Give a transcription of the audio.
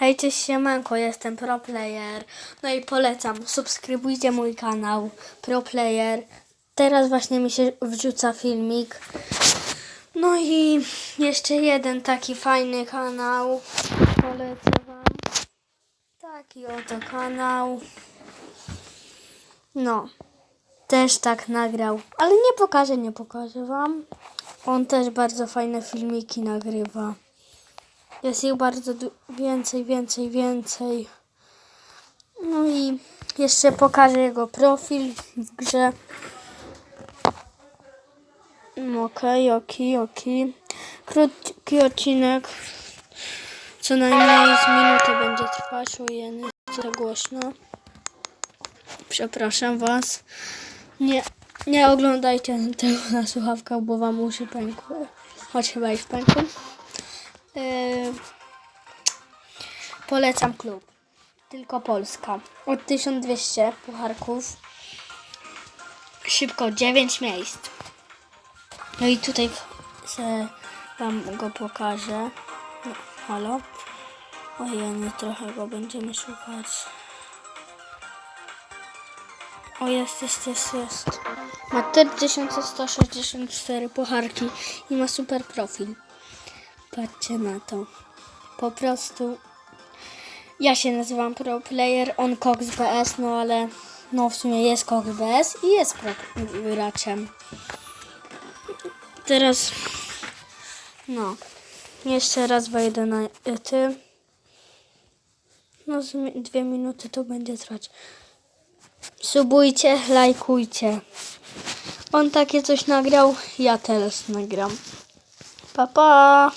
Hej, cześć siemanko, jestem ProPlayer. No i polecam, subskrybujcie mój kanał ProPlayer. Teraz właśnie mi się wrzuca filmik. No i jeszcze jeden taki fajny kanał. Polecę wam. Taki oto kanał. No, też tak nagrał. Ale nie pokażę, nie pokażę wam. On też bardzo fajne filmiki nagrywa. Jest ich bardzo więcej, więcej, więcej. No i jeszcze pokażę jego profil w grze. Mm, Okej, okej, okej. Krótki odcinek. Co najmniej z minuty będzie trwać. Ojej, jest za głośno. Przepraszam was. Nie, nie oglądajcie tego na słuchawkach, bo wam uszy pękły. Choć chyba ich pękły. Yy, polecam klub. Tylko Polska. Od 1200 pucharków. Szybko 9 miejsc. No i tutaj se wam go pokażę. No, halo. Ojej, trochę go będziemy szukać. O, jest, jest, jest, jest. Ma 4164 pucharki i ma super profil. Patrzcie na to. Po prostu ja się nazywam Pro Player, on Cox BS, no ale no w sumie jest Cox BS i jest pro graczem. Teraz no jeszcze raz wejdę na ty. No dwie minuty to będzie trwać. Subujcie, lajkujcie. On takie coś nagrał, ja teraz nagram. Pa pa!